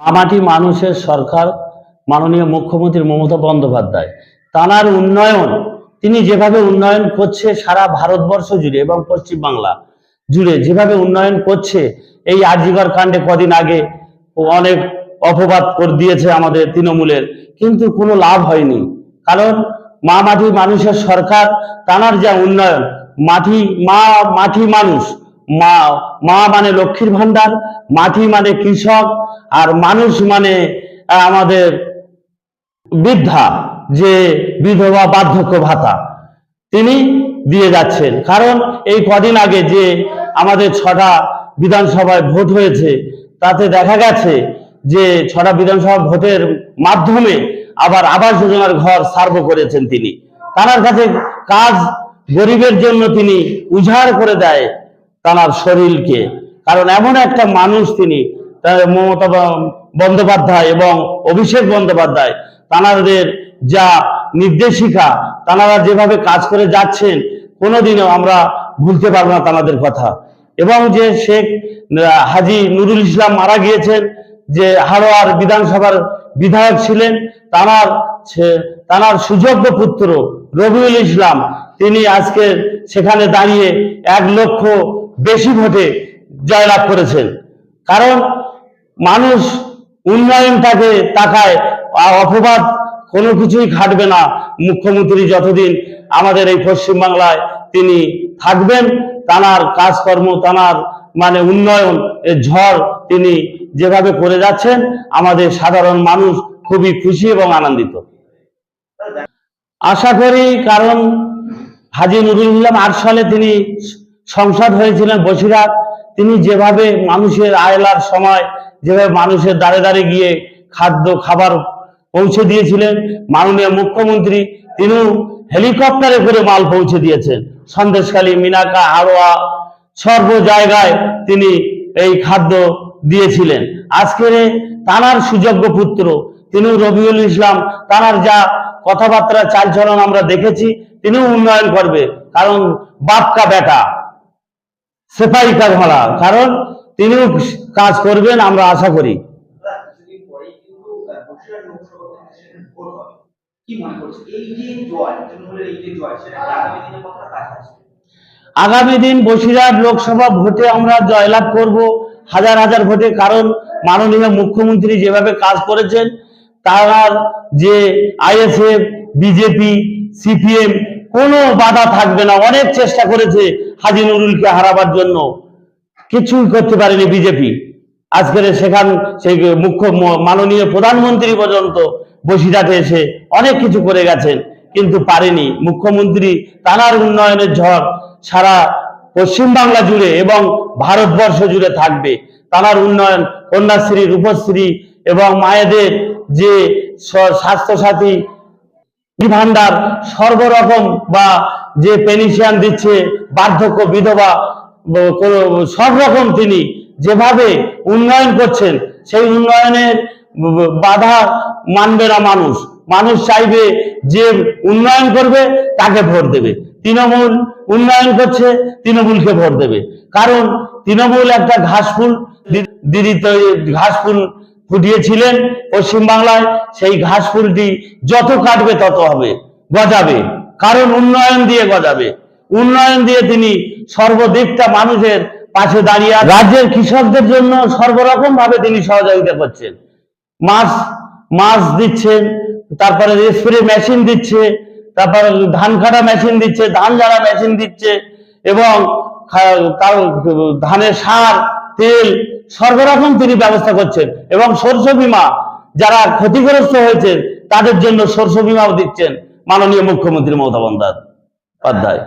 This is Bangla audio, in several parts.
মামাটি মানুষের সরকার, মাননীয় মুখ্যমন্ত্রী মমতা বন্দ্যোপাধ্যায়। তানার উন্নয়ন, তিনি যেভাবে উন্নয়ন করছে সারা ভারতবর্ষ জুড়ে এবং পশ্চিমবাংলা জুড়ে যেভাবে উন্নয়ন করছে, এই আরজিগর কাণ্ডে কদিন আগে অনেক অপবাদ করে দিয়েছে আমাদের তৃণমূলের, কিন্তু কোনো লাভ হয়নি। কারণ মা মাটি মানুষের সরকার তানার যা উন্নয়ন, মাটি, মা, মাটি মানুষ মা মা মানে লক্ষ্মীর ভান্ডার মাটি মানে কৃষক, আর মানুষ মানে আমাদের বৃদ্ধা, যে বিধবা বার্ধক্য ভাতা তিনি দিয়ে যাচ্ছেন। কারণ এই কদিন আগে যে আমাদের ছটা বিধানসভায় ভোট হয়েছে, তাতে দেখা গেছে যে ছটা বিধানসভা ভোটের মাধ্যমে আবার আবাস যোজনার ঘর সার্ভ করেছেন তিনি। তার কাছে কাজ গরিবের জন্য তিনি উজাড় করে দেয় তার শরীরকে। কারণ এমন একটা মানুষ তিনি মমতা বন্দ্যোপাধ্যায় এবং অভিষেক বন্দ্যোপাধ্যায়। তানাদের যা নির্দেশিকা, তানারা যেভাবে কাজ করে যাচ্ছেন, কোনোদিনও আমরা ভুলতে পারব না তানাদের কথা। এবং যে শেখ হাজি নুরুল ইসলাম মারা গিয়েছেন, যে হারোয়ার বিধানসভার বিধায়ক ছিলেন, তানার তানার সুযোগ্য পুত্র রবিউল ইসলাম, তিনি আজকে সেখানে দাঁড়িয়ে এক লক্ষ বেশি ভোটে জয়লাভ করেছেন। কারণ মানুষ উন্নয়নটাকে তাকায় অপবাদ কোনো কিছুই খাটবে না মুখ্যমন্ত্রী যতদিন আমাদের এই পশ্চিমবাংলায় তিনি থাকবেন তানার কাজকর্ম তানার মানে উন্নয়ন এর ঝড় তিনি যেভাবে করে যাচ্ছেন, আমাদের সাধারণ মানুষ খুবই খুশি এবং আনন্দিত। আশা করি কারণ হাজি নুরুল ইসলাম আট সালে তিনি সংসদ হয়েছিলেন বসিরহাট, তিনি যেভাবে মানুষের আয়লার সময়, যেভাবে মানুষের দাঁড়ে দাঁড়ে গিয়ে খাদ্য, খাবার পৌঁছে দিয়েছিলেন, মাননীয় মুখ্যমন্ত্রী, তিনিও হেলিকপ্টারে করে মাল পৌঁছে দিয়েছেন। সন্দেশখালী, মিনাকা, হাড়োয়া, সর্ব জায়গায় তিনি এই খাদ্য দিয়েছিলেন। আজকের তানার সুযোগ্য পুত্র তিনি রবিউল ইসলাম, তানার যা কথাবার্তা, চালচলন আমরা দেখেছি, তিনিও উন্নয়ন করবে, কারণ বাপকা বেটা। কাজ ভাড়া কারণ তিনিও কাজ করবেন, আমরা আশা করি। আগামী দিন বসিরহাট লোকসভা ভোটে আমরা জয়লাভ করব, হাজার হাজার ভোটে। কারণ মাননীয় মুখ্যমন্ত্রী যেভাবে কাজ করেছেন, তার যে আইএসএফ, বিজেপি, সিপিএম কোনো বাধা থাকবে না। অনেক চেষ্টা করেছে হাজি নুরুলকে হারাবার জন্য। কিছুই করতে পারেনি বিজেপি। আজকের সেখান সেই মুখ্য মাননীয় প্রধানমন্ত্রী পর্যন্ত বসিরহাটে এসে অনেক কিছু করে গেছেন, কিন্তু পারেনি। মুখ্যমন্ত্রী তানার উন্নয়নের ঝড় সারা পশ্চিমবাংলা জুড়ে এবং ভারতবর্ষ জুড়ে থাকবে। তানার উন্নয়ন, কন্যাশ্রী, রূপশ্রী এবং মায়েদের যে স্বাস্থ্যসাথী ভান্ডার সর্বরকম বা যে পেনশন দিচ্ছে, বার্ধক্য বিধবা সব রকম তিনি যেভাবে উন্নয়ন করছেন, সেই উন্নয়নের বাধা মানবে না মানুষ। মানুষ চাইবে যে উন্নয়ন করবে, তাকে ভোট দেবে। তৃণমূল উন্নয়ন করছে, তৃণমূলকে ভোট দেবে। কারণ তৃণমূল একটা ঘাসফুল দিদি তো, ঘাসফুল ফুটিয়েছিলেন পশ্চিমবাংলায় সেই ঘাস ফুলটি যত কাটবে তত হবে, গজাবে। কারণ উন্নয়ন দিয়ে গজাবে। উন্নয়ন দিয়ে তিনি সর্বদিকটা মানুষের পাশে দাঁড়িয়ে রাজ্যের কৃষকদের জন্য সর্বরকম ভাবে তিনি সহযোগিতা করছেন। মাছ মাছ দিচ্ছেন, তারপরে স্প্রে মেশিন দিচ্ছে, তারপরে ধান কাটা মেশিন দিচ্ছে, ধান ঝাড়া মেশিন দিচ্ছে, এবং ধানের সার, তেল সর্বরকম তিনি ব্যবস্থা করছেন এবং শস্য বীমা যারা ক্ষতিগ্রস্ত হয়েছে তাদের জন্য শস্য বীমাও দিচ্ছেন মাননীয় মুখ্যমন্ত্রী মমতা বন্দ্যোপাধ্যায়।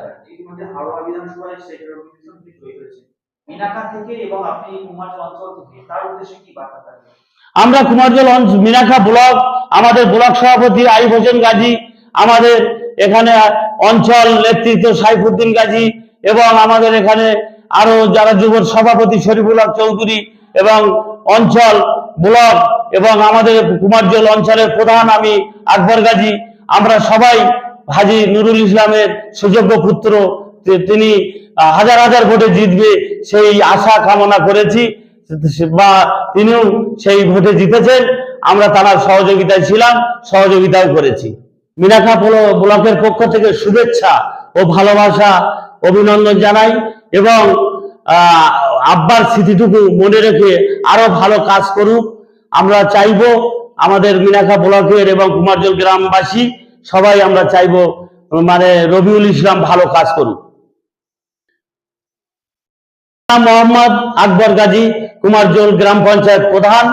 আমরা কুমারজল মিনাখা ব্লক আমাদের ব্লক সভাপতি আই হোসেন গাজী আমাদের এখানে অঞ্চল নেতৃত্ব সাইফুদ্দিন গাজী এবং আমাদের এখানে আরও যারা যুব সভাপতি শরীফুল চৌধুরী এবং অঞ্চল ব্লক এবং আমাদের কুমারজল অঞ্চলের প্রধান আমি আকবর গাজী, আমরা সবাই হাজি নুরুল ইসলামের সুযোগ্য পুত্র। তিনি হাজার হাজার ভোটে জিতবে সেই আশা কামনা করেছি। বা তিনিও সেই ভোটে জিতেছেন। আমরা তার সহযোগিতায় ছিলাম, সহযোগিতাও করেছি। মিনাখা ব্লকের পক্ষ থেকে শুভেচ্ছা ও ভালোবাসা, অভিনন্দন জানাই। এবং আব্বার স্মৃতিটুকু মনে রেখে আরও ভালো কাজ করুক। আমরা চাইব আমাদের মিনাখা ব্লকের এবং কুমারজল গ্রামবাসী, সবাই আমরা চাইব মানে রবিউল ইসলাম ভালো কাজ করুক। মোহাম্মদ আকবর গাজী, কুমারজোল গ্রাম পঞ্চায়েত প্রধান।